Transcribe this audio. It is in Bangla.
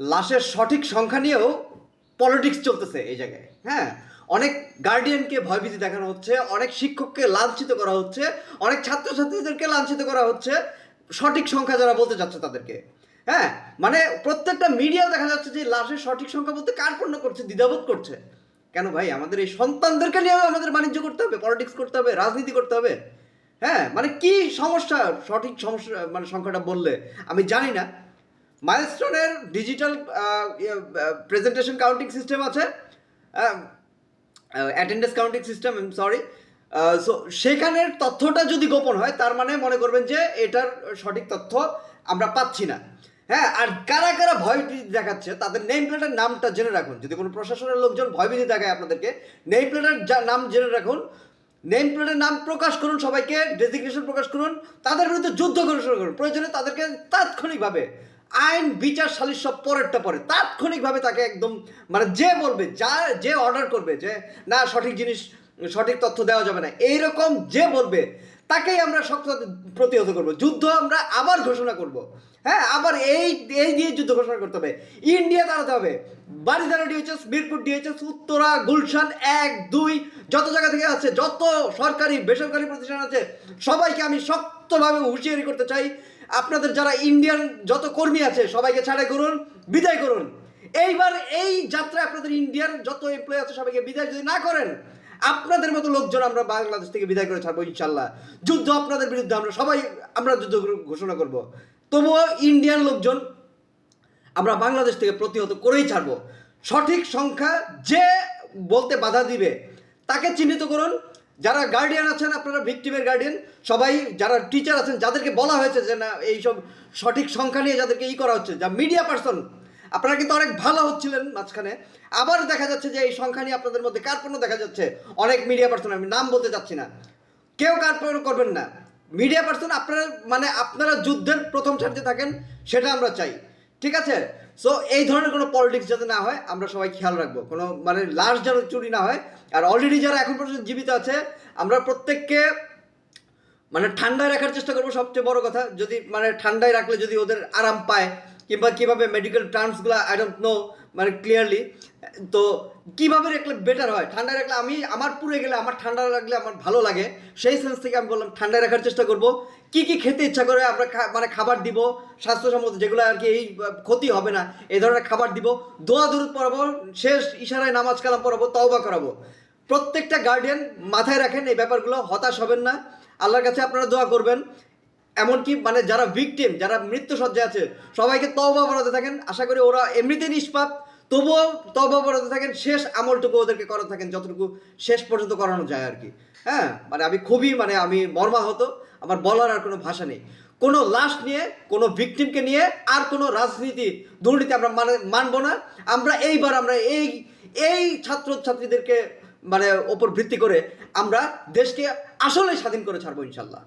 লাশের সঠিক সংখ্যা নিয়েও পলিটিক্স চলতেছে এই জায়গায় হ্যাঁ? অনেক গার্ডিয়ানকে ভয়ভীতি দেখানো হচ্ছে, অনেক শিক্ষককে লাঞ্ছিত করা হচ্ছে, অনেক ছাত্রছাত্রীদেরকে লাঞ্ছিত করা হচ্ছে, সঠিক সংখ্যা যারা বলতে যাচ্ছে তাদেরকে হ্যাঁ? মানে প্রত্যেকটা মিডিয়াও দেখা যাচ্ছে যে লাশের সঠিক সংখ্যা বলতে কার্পণ্য করছে, দ্বিধাবোধ করছে। কেন ভাই? আমাদের এই সন্তানদেরকে নিয়েও আমাদের বাণিজ্য করতে হবে পলিটিক্স করতে হবে, রাজনীতি করতে হবে। হ্যাঁ? মানে কি সমস্যা সঠিক সমস্যা মানে সংখ্যাটা বললে? আমি জানি না। মাইলস্টোনের ডিজিটাল প্রেজেন্টেশন কাউন্টিং সিস্টেম আছে। Attendance counting system sorry so সেখানের তথ্যটা যদি গোপন হয়, তার মানে মনে করবেন যে এটার সঠিক তথ্য আমরা পাচ্ছি না। হ্যাঁ আর কারা কারা ভয়ভীতি দেখাচ্ছে, তাদের নেম প্লেটের নামটা জেনে রাখুন। যদি কোনো প্রশাসনের লোকজন ভয়ভীতি দেখায় আপনাদেরকে নেম প্লেটের নাম জেনে রাখুন। নেম প্লেটের নাম প্রকাশ করুন সবাইকে ডেজিগনেশন প্রকাশ করুন। তাদের বিরুদ্ধে যুদ্ধ ঘোষণা করুন। প্রয়োজনে তাদেরকে তাৎক্ষণিকভাবে আইন, বিচার, সালিশ সব পরেরটা পরে। তাৎক্ষণিকভাবে তাকে একদম মানে যে বলবে, যা, যে অর্ডার করবে যে, না, সঠিক জিনিস, সঠিক তথ্য দেওয়া যাবে না। এইরকম যে বলবে, তাকেই আমরা শক্ত প্রতিহত করব। যুদ্ধ আমরা আবার ঘোষণা করব। হ্যাঁ আবার এই এই দিয়ে যুদ্ধ ঘোষণা করতে হবে। ইন্ডিয়া দাঁড়াতে হবে। বারিধারা ডিএইচএস মিরপুর ডিএইচএস উত্তরা, গুলশান, এক, দুই, যত জায়গা থেকে আছে, যত সরকারি, বেসরকারি প্রতিষ্ঠান আছে, সবাইকে আমি শক্তভাবে হুঁশিয়ারি করতে চাই। আপনাদের যারা ইন্ডিয়ান যত কর্মী আছে, সবাইকে ছাড়াই করুন, বিদায় করুন। এইবার এই যাত্রায় আপনাদের ইন্ডিয়ান যত এমপ্লয় আছে, সবাইকে বিদায় যদি না করেন, আপনাদের মতো লোকজন আমরা বাংলাদেশ থেকে বিদায় করে ছাড়বো ইনশাল্লাহ। যুদ্ধ আপনাদের বিরুদ্ধে, আমরা সবাই, আমরা যুদ্ধ ঘোষণা করব। তবুও ইন্ডিয়ান লোকজন আমরা বাংলাদেশ থেকে প্রতিহত করেই ছাড়বো। সঠিক সংখ্যা যে বলতে বাধা দিবে, তাকে চিহ্নিত করুন। যারা গার্ডিয়ান আছেন, আপনারা ভিকটিমের গার্ডিয়ান সবাই যারা টিচার আছেন, যাদেরকে বলা হয়েছে যে না, এইসব সঠিক সংখ্যা নিয়ে যাদেরকে ই করা হচ্ছে, যা মিডিয়া পার্সন আপনারা কিন্তু অনেক ভালো হচ্ছিলেন মাঝখানে। আবার দেখা যাচ্ছে যে এই সংখ্যা নিয়ে আপনাদের মধ্যে কার্পণ্য দেখা যাচ্ছে। অনেক মিডিয়া পার্সন আমি নাম বলতে চাচ্ছি না। কেউ কার্পণ্য করবেন না। মিডিয়া পার্সন আপনারা মানে আপনারা যুদ্ধের প্রথম সারিতে থাকেন, সেটা আমরা চাই। ঠিক আছে? সো এই ধরনের কোনো পলিটিক্স যাতে না হয়, আমরা সবাই খেয়াল রাখব। কোনো মানে লাশ যেন চুরি না হয়, আর অলরেডি যারা এখন পর্যন্ত জীবিত আছে, আমরা প্রত্যেককে মানে ঠান্ডায় রাখার চেষ্টা করব সবচেয়ে বড় কথা। যদি মানে ঠান্ডায় রাখলে যদি ওদের আরাম পায়, কিংবা কীভাবে মেডিকেল টার্মসগুলো আই ডোন্ট নো মানে ক্লিয়ারলি তো কীভাবে রাখলে বেটার হয়? ঠান্ডায় রাখলে আমি, আমার পুড়ে গেলে, আমার ঠান্ডা লাগলে আমার ভালো লাগে। সেই সেন্স থেকে আমি বললাম ঠান্ডায় রাখার চেষ্টা করব। কি কি খেতে ইচ্ছা করে আমরা মানে খাবার দিব? স্বাস্থ্যসম্মত যেগুলো আর কি এই ক্ষতি হবে না, এই ধরনের খাবার দিব। দোয়া দূরত পড়াবো, শেষ ইশারায় নামাজ কালাম পড়াবো, তওবা করাবো। প্রত্যেকটা গার্ডিয়ান মাথায় রাখেন, এই ব্যাপারগুলো হতাশ হবেন না। আল্লাহর কাছে আপনারা দোয়া করবেন। এমনকি মানে যারা ভিকটিম যারা মৃত্যু সজ্জায় আছে, সবাইকে তওবা পড়াতে থাকেন। আশা করি ওরা এমনিতে নিষ্পাপ, তবুও তওবা পড়াতে থাকেন। শেষ আমলটুকু ওদেরকে করাতে থাকেন, যতটুকু শেষ পর্যন্ত করানো যায় আর কি। হ্যাঁ? মানে আমি খুবই মানে আমি মর্মাহত, আমার বলার আর কোনো ভাষা নেই। কোনো লাশ নিয়ে, কোনো ভিকটিমকে নিয়ে আর কোনো রাজনীতি, দুর্নীতি আমরা মানে মানবো না। আমরা এইবার আমরা এই এই ছাত্রছাত্রীদেরকে মানে ওপর ভিত্তি করে আমরা দেশকে আসলে স্বাধীন করে ছাড়বো ইনশাল্লাহ।